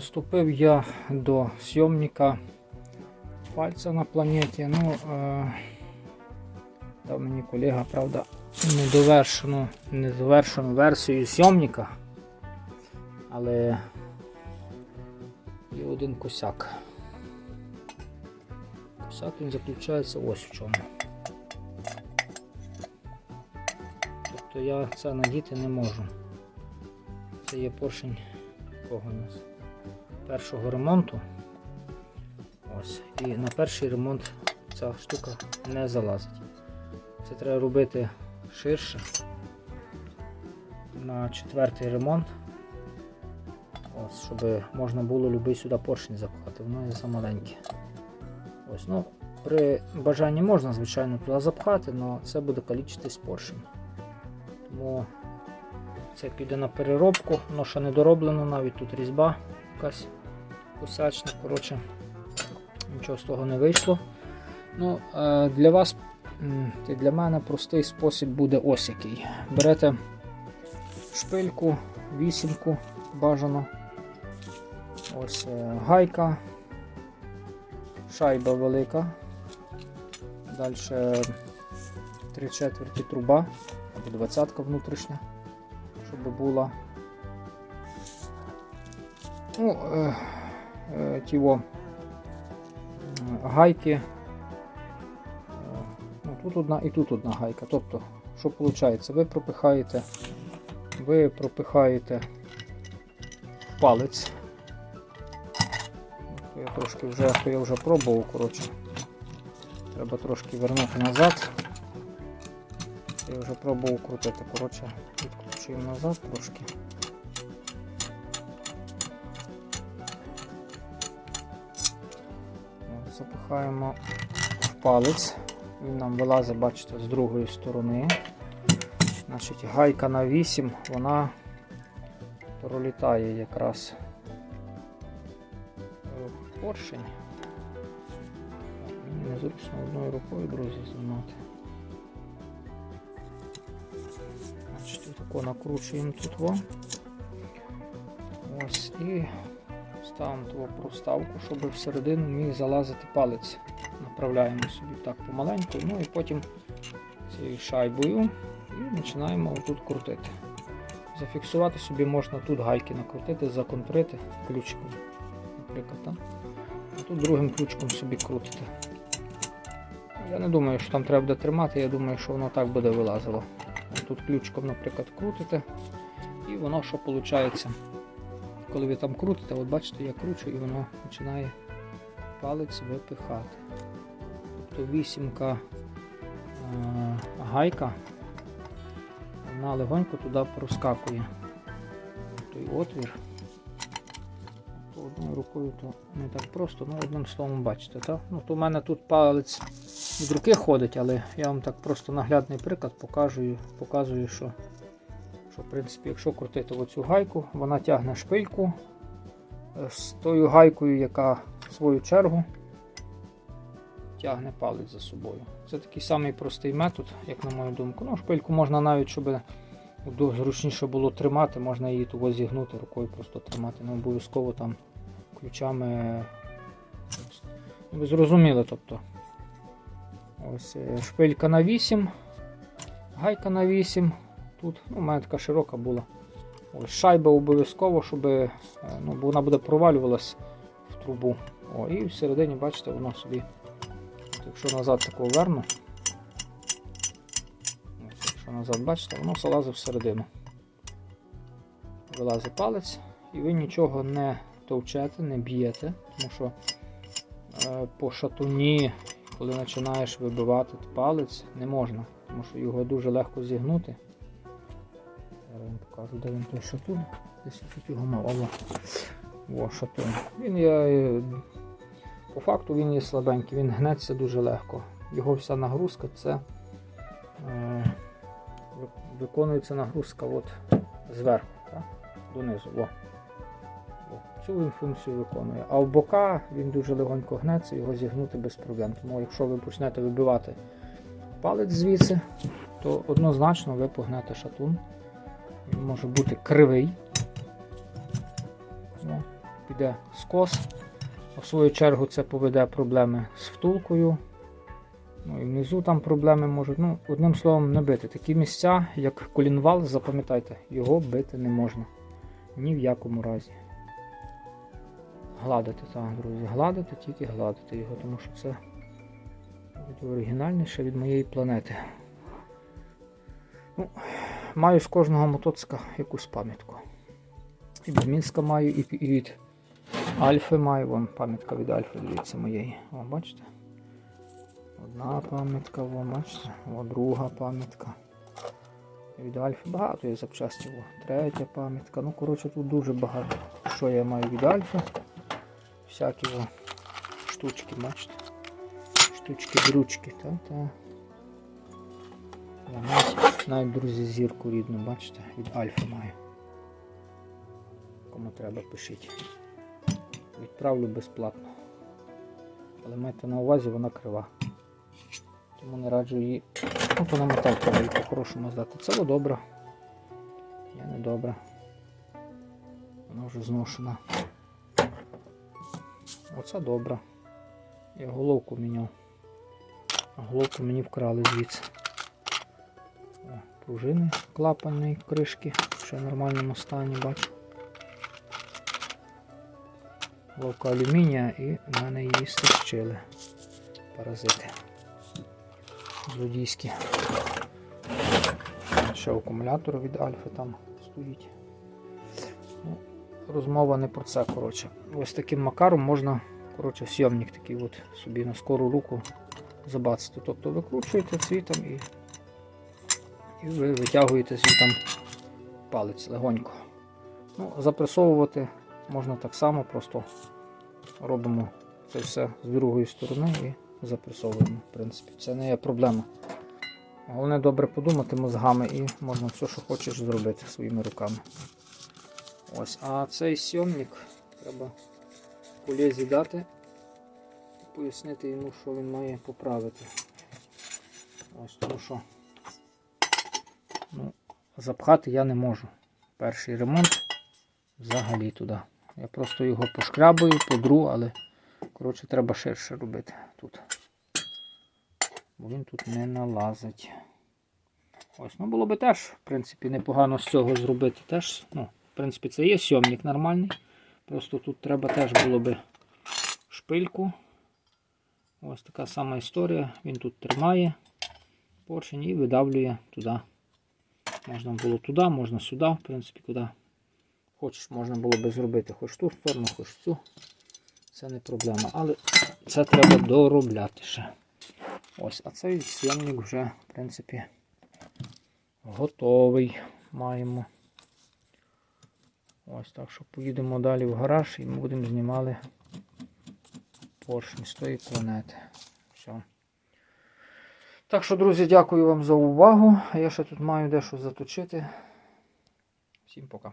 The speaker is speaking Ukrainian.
Приступив я до зйомника пальця на планеті. Ну, е, дав мені колега, правда, недовершену, недовершену версію зйомника. Але є один косяк. Косяк він заключається ось в чому. Тобто я це надіти не можу. Це є поршень кого нас? Першого ремонту. Ось. І на перший ремонт ця штука не залазить. Це треба робити ширше. На четвертий ремонт. Ось, щоб можна було любий сюди поршень запхати. Воно є замаленьке. Ось, ну, при бажанні можна, звичайно, туди запхати, але це буде калічитись поршень. Тому це піде на переробку, воно ще не дороблено, навіть тут різьба якась косячна. Коротше, нічого з того не вийшло. Ну, е, Для вас і для мене простий спосіб буде ось який. Берете шпильку, вісімку бажано. Ось е, гайка, шайба велика. Далі три четверті труба або двадцятка внутрішня щоб була. Ну, е, тіво е, гайки. Е, ну, тут одна і тут одна гайка. Тобто, що виходить? Ви пропихаєте, ви пропихаєте палець. Я трошки вже, я вже пробував, коротше. Треба трошки вернути назад. Я вже пробував крутити, коротше, відкручуємо назад трошки. Запихаємо в палець. Він нам вилазить, бачите, з другої сторони. Значить, гайка на 8, вона пролітає якраз поршень. Мені незручно одною рукою, друзі, знімати. Значить, отако накручуємо тут во. Ось і ставимо ту проставку, щоб всередину міг залазити палець. Направляємо собі так помаленьку, ну і потім цією шайбою і починаємо тут крутити. Зафіксувати собі можна тут гайки накрутити, законтрити ключиком, наприклад. А тут другим ключиком собі крутити. Я не думаю, що там треба буде тримати, я думаю, що воно так буде вилазило. Тут ключиком, наприклад, крутите, і воно що виходить, коли ви там крутите, от бачите, я кручу і воно починає палець випихати. Тобто вісімка е, гайка, вона легонько туди проскакує. Той отвір. То одною рукою то не так просто, ну одним словом бачите, так? Ну, то в мене тут палець від руки ходить, але я вам так просто наглядний приклад показую, показую що, що в принципі, якщо крутити оцю гайку, вона тягне шпильку е, з тою гайкою, яка в свою чергу тягне палець за собою. Це такий самий простий метод, як на мою думку. Ну, Шпильку можна навіть, щоб зручніше було тримати, можна її того зігнути, рукою просто тримати. Не обов'язково там ключами. Ви зрозуміли, тобто. Ось е, шпилька на 8, гайка на 8. Тут ну, у мене така широка була. Ось Шайба обов'язково, щоб е, ну, вона буде провалювалась в трубу. О, І всередині, бачите, воно собі, якщо назад таку верну, якщо назад бачите, воно залазить всередину. Вилазить палець, і ви нічого не товчете, не б'єте, тому що е, по шатуні коли починаєш вибивати палець, не можна, тому що його дуже легко зігнути. Я вам покажу, де він той шатун. Десь тут його мало. О, шатун. Він є, е, по факту він є слабенький, він гнеться дуже легко. Його вся нагрузка це е, виконується нагрузка от зверху, так? донизу. О. Цю він функцію виконує. А в бока він дуже легонько гнеться, його зігнути без проблем. Тому якщо ви почнете вибивати палець звідси, то однозначно ви погнете шатун. Може бути кривий. О, піде скос. У свою чергу це поведе проблеми з втулкою. Ну і внизу там проблеми можуть. Ну, одним словом, не бити. Такі місця, як колінвал, запам'ятайте, його бити не можна. Ні в якому разі. Гладити, так, друзі, гладити, тільки гладити його, тому що це оригінальніше від моєї планети. Ну, маю з кожного мотоцика якусь пам'ятку. І від Мінська маю, і, від Альфи маю. Вон пам'ятка від Альфи, дивіться, моєї. О, бачите? Одна пам'ятка, бачите? О, друга пам'ятка. Від Альфи багато є запчастів. О, третя пам'ятка. Ну, коротше, тут дуже багато. Що я маю від Альфи? Всякі о, штучки, бачите? Штучки-дрючки, та-та. Навіть, друзі, зірку рідну, бачите, від Альфи маю. Кому треба, пишіть. Відправлю безплатно. Але майте на увазі, вона крива. Тому не раджу її. Ну, то на метал її по-хорошому здати. Це добре. Я не добре. Вона вже зношена. Оце добре. Я головку міняв. Головку мені вкрали звідси. Пружини клапанної кришки. Ще в нормальному стані, бачу. Головка алюмінія і в мене її стащили. Паразити. Злодійські. Ще акумулятор від Альфи там стоїть. Ну, розмова не про це, коротше. Ось таким макаром можна, коротше, сйомник такий от собі на скору руку забацати. Тобто викручуєте цвітом і, і ви витягуєте звітом палець легонько. Ну, запресовувати можна так само, просто робимо це все з другої сторони і запресовуємо. В принципі, це не є проблема. Головне добре подумати мозгами і можна все, що хочеш зробити своїми руками. Ось, а цей сйомник треба колезі дати, пояснити йому, що він має поправити. Ось тому що ну, запхати я не можу. Перший ремонт взагалі туди. Я просто його пошкрябую, подру, але коротше треба ширше робити тут. Бо він тут не налазить. Ось, ну було би теж, в принципі, непогано з цього зробити. Теж, ну, в принципі, це є сьомник нормальний. Просто тут треба теж було би шпильку. Ось така сама історія. Він тут тримає поршень і видавлює туди. Можна було туди, можна сюди, в принципі, куди хочеш, можна було би зробити хоч ту сторону, хоч цю. Це не проблема. Але це треба доробляти ще. Ось, а цей сьомник вже, в принципі, готовий маємо. Ось так що поїдемо далі в гараж і ми будемо знімали поршень з тої планети. Так що, друзі, дякую вам за увагу. Я ще тут маю дещо заточити. Всім пока.